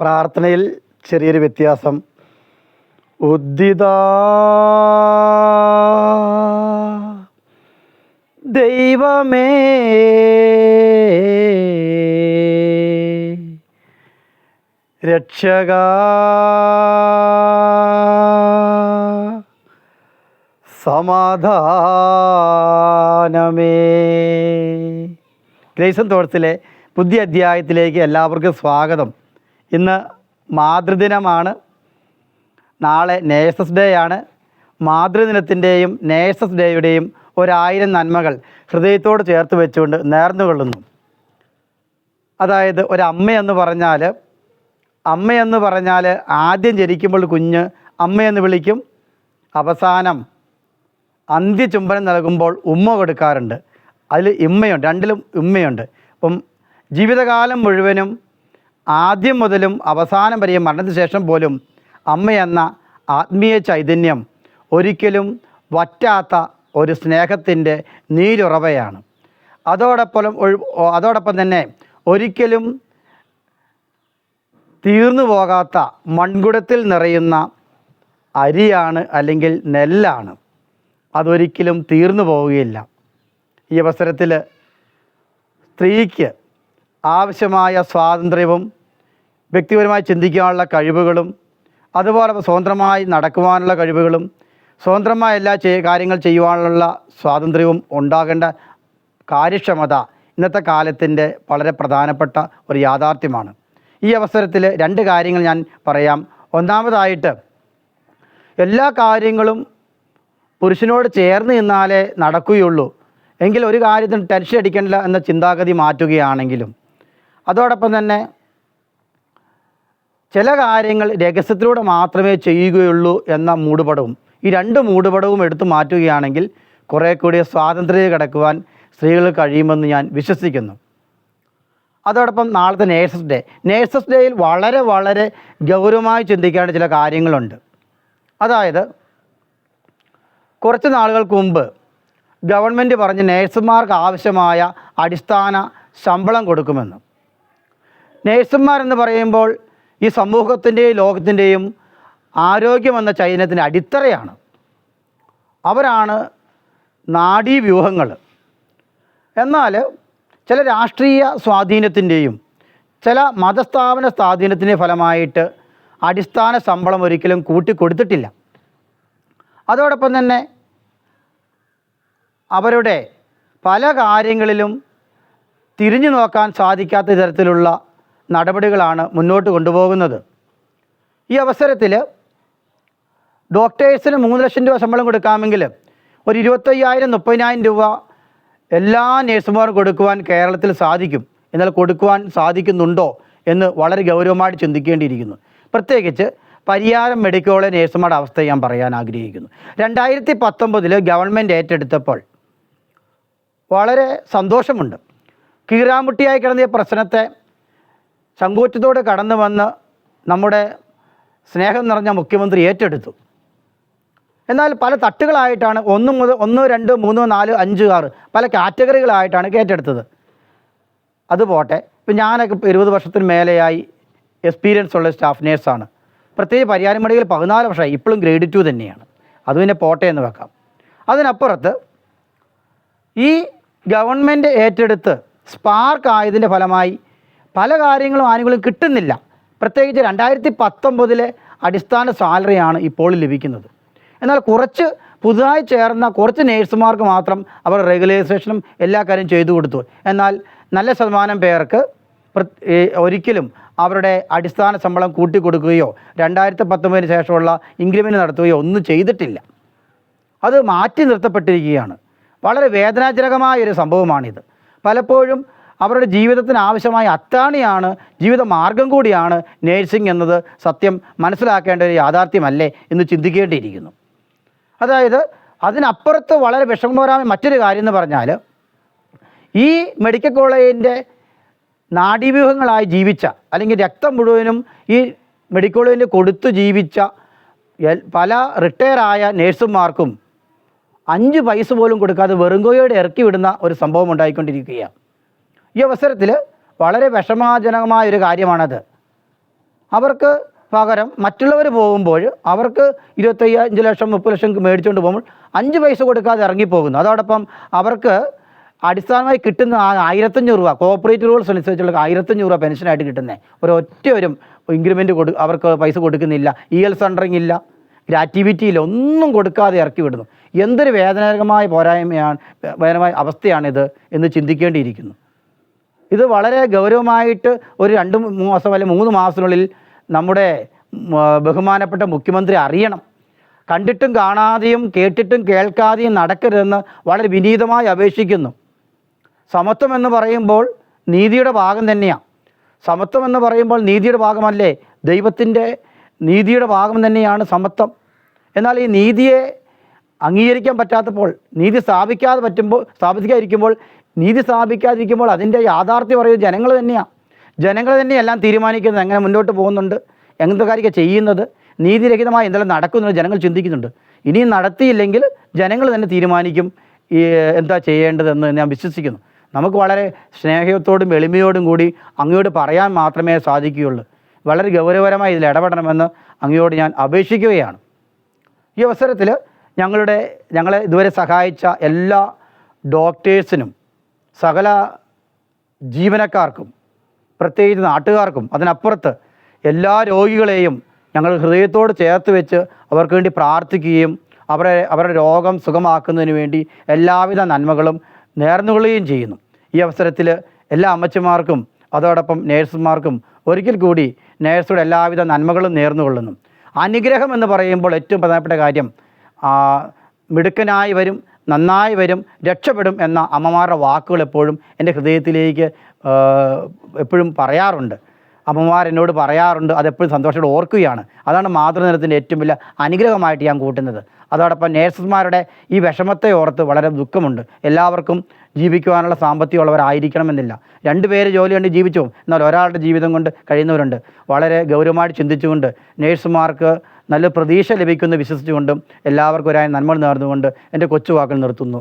പ്രാർത്ഥനയിൽ ചെറിയൊരു വ്യത്യാസം. ഉദ്ദിത ദൈവമേ. രക്ഷക സമാധാനമേ. ഗ്രേസൻ തോട്ടത്തിലെ പുതിയ അധ്യായത്തിലേക്ക് എല്ലാവർക്കും സ്വാഗതം. ഇന്ന് മാതൃദിനമാണ്. നാളെ നേഴ്സസ് ഡേ ആണ്. മാതൃദിനത്തിന്റെയും നേഴ്സസ് ഡേയുടെയും ഒരായിരം നന്മകൾ ഹൃദയത്തോട് ചേർത്ത് വെച്ചുകൊണ്ട് നേർന്നുകൊള്ളുന്നു അതായത് ഒരമ്മയെന്ന് പറഞ്ഞാൽ അമ്മയെന്ന് പറഞ്ഞാൽ ആദ്യം ജനിക്കുമ്പോൾ കുഞ്ഞ് അമ്മയെന്ന് വിളിക്കും. അവസാനം അന്ത്യചുംബനം നൽകുമ്പോൾ ഉമ്മ കൊടുക്കാറുണ്ട്. അതിൽ ഇമ്മയുണ്ട് രണ്ടിലും ഉമ്മയുണ്ട്. അപ്പം ജീവിതകാലം മുഴുവനും ആദ്യം മുതലും അവസാനം വരെയും മരണത്തിന് ശേഷം പോലും അമ്മയെന്ന ആത്മീയ ചൈതന്യം ഒരിക്കലും വറ്റാത്ത ഒരു സ്നേഹത്തിന്റെ നീരുറവയാണ്. അതോടൊപ്പം അതോടൊപ്പം തന്നെ ഒരിക്കലും തീർന്നു പോകാത്ത മൺകുടത്തിൽ നിറയുന്ന അരിയാണ് അല്ലെങ്കിൽ നെല്ലാണ്. അതൊരിക്കലും തീർന്നു പോവുകയില്ല. ഈ അവസരത്തിൽ സ്ത്രീക്ക് ആവശ്യമായ സ്വാതന്ത്ര്യവും വ്യക്തിപരമായി ചിന്തിക്കാനുള്ള കഴിവുകളും അതുപോലെ സ്വതന്ത്രമായി നടക്കുവാനുള്ള കഴിവുകളും സ്വതന്ത്രമായ എല്ലാ കാര്യങ്ങൾ ചെയ്യുവാനുള്ള സ്വാതന്ത്ര്യവും ഉണ്ടാകേണ്ട കാര്യക്ഷമത ഇന്നത്തെ കാലത്തിന്റെ വളരെ പ്രധാനപ്പെട്ട ഒരു യാഥാർത്ഥ്യമാണ്. ഈ അവസരത്തിൽ രണ്ട് കാര്യങ്ങൾ ഞാൻ പറയാം. ഒന്നാമതായിട്ട് എല്ലാ കാര്യങ്ങളും പുരുഷനോട് ചേർന്ന് നിന്നാലേ നടക്കുകയുള്ളൂ. എങ്കിൽ ഒരു കാര്യത്തിന് ടെൻഷൻ അടിക്കണില്ല എന്ന ചിന്താഗതി മാറ്റുകയാണെങ്കിലും അതോടൊപ്പം തന്നെ ചില കാര്യങ്ങൾ രഹസ്യത്തിലൂടെ മാത്രമേ ചെയ്യുകയുള്ളൂ എന്ന മൂടുപടവും ഈ രണ്ട് മൂടുപടവും എടുത്തു മാറ്റുകയാണെങ്കിൽ കുറേ കൂടി സ്വാതന്ത്ര്യം കിടക്കുവാൻ സ്ത്രീകൾ കഴിയുമെന്ന് ഞാൻ വിശ്വസിക്കുന്നു. അതോടൊപ്പം നാളത്തെ നേഴ്സസ് ഡേ. നേഴ്സസ് ഡേയിൽ വളരെ വളരെ ഗൗരവമായി ചിന്തിക്കേണ്ട ചില കാര്യങ്ങളുണ്ട്. അതായത് കുറച്ച് നാളുകൾക്ക് മുമ്പ് ഗവൺമെന്റ് പറഞ്ഞ് നേഴ്സുമാർക്ക് ആവശ്യമായ അടിസ്ഥാന ശമ്പളം കൊടുക്കുമെന്ന്. നേഴ്സുമാരെന്ന് പറയുമ്പോൾ ഈ സമൂഹത്തിന്റെയും ലോകത്തിന്റെയും ആരോഗ്യമെന്ന ചൈതന്യത്തിന്റെ അടിത്തറയാണ്. അവരാണ് നാഡീവ്യൂഹങ്ങൾ. എന്നാൽ ചില രാഷ്ട്രീയ സ്വാധീനത്തിന്റെയും ചില മതസ്ഥാപന സ്വാധീനത്തിന്റെ ഫലമായിട്ട് അടിസ്ഥാന ശമ്പളം ഒരിക്കലും കൂട്ടിക്കൊടുത്തിട്ടില്ല. അതോടൊപ്പം തന്നെ അവരുടെ പല കാര്യങ്ങളിലും തിരിഞ്ഞു നോക്കാൻ സാധിക്കാത്ത തരത്തിലുള്ള നടപടികളാണ് മുന്നോട്ട് കൊണ്ടുപോകുന്നത്. ഈ അവസരത്തിൽ ഡോക്ടേഴ്സിന് മൂന്ന് ലക്ഷം രൂപ ശമ്പളം കൊടുക്കാമെങ്കിൽ ഒരു ഇരുപത്തയ്യായിരം മുപ്പതിനായിരം രൂപ എല്ലാ നേഴ്സുമാർക്കും കൊടുക്കുവാൻ കേരളത്തിൽ സാധിക്കും. എന്നാൽ കൊടുക്കുവാൻ സാധിക്കുന്നുണ്ടോ എന്ന് വളരെ ഗൗരവമായിട്ട് ചിന്തിക്കേണ്ടിയിരിക്കുന്നു. പ്രത്യേകിച്ച് പരിയാരം മെഡിക്കൽ കോളേജ് നേഴ്സുമാരുടെ അവസ്ഥ ഞാൻ പറയാൻ ആഗ്രഹിക്കുന്നു. രണ്ടായിരത്തി പത്തൊമ്പതിൽ ഗവൺമെന്റ് ഏറ്റെടുത്തപ്പോൾ വളരെ സന്തോഷമുണ്ട്. കീറാമുട്ടിയായി കിടന്ന പ്രശ്നത്തെ ചങ്കൂറ്റത്തോടെ കടന്നു വന്ന് നമ്മുടെ സ്നേഹം നിറഞ്ഞ മുഖ്യമന്ത്രി ഏറ്റെടുത്തു. എന്നാൽ പല തട്ടുകളായിട്ടാണ് ഒന്ന് മുതൽ ഒന്ന് രണ്ട് മൂന്ന് നാല് അഞ്ച് ആറ് പല കാറ്റഗറികളായിട്ടാണ് ഏറ്റെടുത്തത്. അത് പോട്ടെ. ഇപ്പം ഞാനൊക്കെ ഇരുപത് വർഷത്തിന് മേലെയായി എക്സ്പീരിയൻസ് ഉള്ള സ്റ്റാഫ് നേഴ്സാണ്. പ്രത്യേകിച്ച് പരിഹാരമടികൾ പതിനാല് വർഷമായി ഇപ്പോഴും ഗ്രേഡ് ടു തന്നെയാണ്. അത് പിന്നെ പോട്ടെ എന്ന് വെക്കാം. അതിനപ്പുറത്ത് ഈ ഗവൺമെന്റ് ഏറ്റെടുത്ത് സ്പാർക്ക് ആയതിന്റെ ഫലമായി പല കാര്യങ്ങളും ആനുകൂല്യം കിട്ടുന്നില്ല. പ്രത്യേകിച്ച് രണ്ടായിരത്തി പത്തൊമ്പതിലെ അടിസ്ഥാന സാലറിയാണ് ഇപ്പോൾ ലഭിക്കുന്നത്. എന്നാൽ കുറച്ച് പുതുതായി ചേർന്ന കുറച്ച് നേഴ്സുമാർക്ക് മാത്രം അവർ റെഗുലൈസേഷനും എല്ലാ കാര്യം ചെയ്തു കൊടുത്തു. എന്നാൽ നല്ല ശതമാനം പേർക്ക് ഒരിക്കലും അവരുടെ അടിസ്ഥാന ശമ്പളം കൂട്ടിക്കൊടുക്കുകയോ രണ്ടായിരത്തി പത്തൊമ്പതിന് ശേഷമുള്ള ഇൻക്രിമെന്റ് നടത്തുകയോ ഒന്നും ചെയ്തിട്ടില്ല. അത് മാറ്റി നിർത്തപ്പെട്ടിരിക്കുകയാണ്. വളരെ വേദനാജനകമായ ഒരു സംഭവമാണിത്. പലപ്പോഴും അവരുടെ ജീവിതത്തിന് ആവശ്യമായ അത്താണിയാണ് ജീവിത മാർഗം കൂടിയാണ് നേഴ്സിംഗ് എന്നത്. സത്യം മനസ്സിലാക്കേണ്ട ഒരു യാഥാർത്ഥ്യമല്ലേ എന്ന് ചിന്തിക്കേണ്ടിയിരിക്കുന്നു. അതായത് അതിനപ്പുറത്ത് വളരെ വിഷമകരമായ മറ്റൊരു കാര്യം എന്ന് പറഞ്ഞാൽ ഈ മെഡിക്കൽ കോളേജിന്റെ നാഡീവ്യൂഹങ്ങളായി ജീവിച്ച അല്ലെങ്കിൽ രക്തം മുഴുവനും ഈ മെഡിക്കൽ കോളേജിൽ കൊടുത്തു ജീവിച്ച പല റിട്ടയറായ നേഴ്സുമാർക്കും അഞ്ച് പൈസ പോലും കൊടുക്കാതെ വെറുങ്കോയോടെ ഇറക്കി വിടുന്ന ഒരു സംഭവം ഉണ്ടായിക്കൊണ്ടിരിക്കുകയാണ്. ഈ അവസരത്തിൽ വളരെ വിഷമാജനകമായ ഒരു കാര്യമാണത്. അവർക്ക് പകരം മറ്റുള്ളവർ പോകുമ്പോൾ അവർക്ക് ഇരുപത്തയ്യഞ്ച് ലക്ഷം മുപ്പത് ലക്ഷം മേടിച്ചുകൊണ്ട് പോകുമ്പോൾ അഞ്ച് പൈസ കൊടുക്കാതെ ഇറങ്ങിപ്പോകുന്നു. അതോടൊപ്പം അവർക്ക് അടിസ്ഥാനമായി കിട്ടുന്ന ആ ആയിരത്തഞ്ഞൂറ് രൂപ കോപ്പറേറ്റീവ് റൂൾസ് അനുസരിച്ചുള്ള ആയിരത്തഞ്ഞൂറ് രൂപ പെൻഷനായിട്ട് കിട്ടുന്നത് ഒരു ഒറ്റവരും ഇൻക്രിമെന്റ് കൊടു അവർക്ക് പൈസ കൊടുക്കുന്നില്ല. ഇ എൽ സെന്ററിങ് ഇല്ല. ഗ്രാറ്റിവിറ്റി ഇല്ല. ഒന്നും കൊടുക്കാതെ ഇറക്കി വിടുന്നു. എന്തൊരു വേദനാജനകമായ പോരായ്മയാണ് വേദനമായ അവസ്ഥയാണിത് എന്ന് ചിന്തിക്കേണ്ടിയിരിക്കുന്നു. ഇത് വളരെ ഗൗരവമായിട്ട് ഒരു രണ്ട് മാസം അല്ലെങ്കിൽ മൂന്ന് മാസത്തിനുള്ളിൽ നമ്മുടെ ബഹുമാനപ്പെട്ട മുഖ്യമന്ത്രി അറിയണം. കണ്ടിട്ടും കാണാതെയും കേട്ടിട്ടും കേൾക്കാതെയും നടക്കരുതെന്ന് വളരെ വിനീതമായി അപേക്ഷിക്കുന്നു. സമത്വം എന്ന് പറയുമ്പോൾ നീതിയുടെ ഭാഗം തന്നെയാണ് സമത്വം എന്ന് പറയുമ്പോൾ നീതിയുടെ ഭാഗമല്ലേ? ദൈവത്തിന്റെ നീതിയുടെ ഭാഗം തന്നെയാണ് സമത്വം. എന്നാൽ ഈ നീതിയെ അംഗീകരിക്കാൻ പറ്റാത്തപ്പോൾ നീതി സ്ഥാപിക്കാതെ പറ്റുമ്പോൾ സ്ഥാപിക്കാതിരിക്കുമ്പോൾ നീതി സ്ഥാപിക്കാതിരിക്കുമ്പോൾ അതിന്റെ യാഥാർത്ഥ്യം പറയുന്നത് ജനങ്ങൾ തന്നെയാണ് ജനങ്ങൾ തന്നെയെല്ലാം തീരുമാനിക്കുന്നത്. എങ്ങനെ മുന്നോട്ട് പോകുന്നുണ്ട്? എങ്ങനത്തെ കാര്യമൊക്കെ ചെയ്യുന്നത്? നീതിരഹിതമായി എന്തെല്ലാം നടക്കുന്നുണ്ട്? ജനങ്ങൾ ചിന്തിക്കുന്നുണ്ട്. ഇനിയും നടത്തിയില്ലെങ്കിൽ ജനങ്ങൾ തന്നെ തീരുമാനിക്കും. എന്താ ചെയ്യേണ്ടതെന്ന് ഞാൻ വിശ്വസിക്കുന്നു. നമുക്ക് വളരെ സ്നേഹത്തോടും എളിമയോടും കൂടി അങ്ങയോട് പറയാൻ മാത്രമേ സാധിക്കുകയുള്ളൂ. വളരെ ഗൗരവപരമായി ഇതിൽ ഇടപെടണമെന്ന് അങ്ങയോട് ഞാൻ അപേക്ഷിക്കുകയാണ്. ഈ അവസരത്തിൽ ഞങ്ങളുടെ ഞങ്ങളെ ഇതുവരെ സഹായിച്ച എല്ലാ ഡോക്ടേഴ്സിനും സകല ജീവനക്കാർക്കും പ്രത്യേകിച്ച് നാട്ടുകാർക്കും അതിനപ്പുറത്ത് എല്ലാ രോഗികളെയും ഞങ്ങൾ ഹൃദയത്തോട് ചേർത്ത് വെച്ച് അവർക്ക് വേണ്ടി പ്രാർത്ഥിക്കുകയും അവരെ അവരുടെ രോഗം സുഖമാക്കുന്നതിന് വേണ്ടി എല്ലാവിധ നന്മകളും നേർന്നുകൊള്ളുകയും ചെയ്യുന്നു. ഈ അവസരത്തിൽ എല്ലാ അമ്മച്ചിമാർക്കും അതോടൊപ്പം നേഴ്സുമാർക്കും ഒരിക്കൽ കൂടി നേഴ്സുടെ എല്ലാവിധ നന്മകളും നേർന്നുകൊള്ളുന്നു. അനുഗ്രഹം എന്ന് പറയുമ്പോൾ ഏറ്റവും പ്രധാനപ്പെട്ട കാര്യം മിടുക്കനായി വരും നന്നായി വരും രക്ഷപ്പെടും എന്ന അമ്മമാരുടെ വാക്കുകൾ എപ്പോഴും എന്റെ ഹൃദയത്തിലേക്ക് എപ്പോഴും പറയാറുണ്ട്. അമ്മമാർ എന്നോട് പറയാറുണ്ട് അതെപ്പോഴും സന്തോഷത്തോടെ ഓർക്കുകയാണ്. അതാണ് മാതൃനിരത്തിന്റെ ഏറ്റവും വലിയ അനുഗ്രഹമായിട്ട് ഞാൻ കൂട്ടുന്നത്. അതോടൊപ്പം നേഴ്സസ്മാരുടെ ഈ വിഷമത്തെ ഓർത്ത് വളരെ ദുഃഖമുണ്ട്. എല്ലാവർക്കും ജീവിക്കുവാനുള്ള സാമ്പത്തികമുള്ളവരായിരിക്കണമെന്നില്ല. രണ്ടുപേര് ജോലി കണ്ട് ജീവിച്ചു. എന്നാൽ ഒരാളുടെ ജീവിതം കൊണ്ട് കഴിയുന്നവരുണ്ട്. വളരെ ഗൗരവമായിട്ട് ചിന്തിച്ചുകൊണ്ട് നേഴ്സുമാർക്ക് നല്ല പ്രതീക്ഷ ലഭിക്കുമെന്ന് വിശ്വസിച്ചുകൊണ്ടും എല്ലാവർക്കും ഒരായ നന്മ നേർന്നുകൊണ്ട് എന്റെ കൊച്ചു വാക്കുകൾ നിർത്തുന്നു.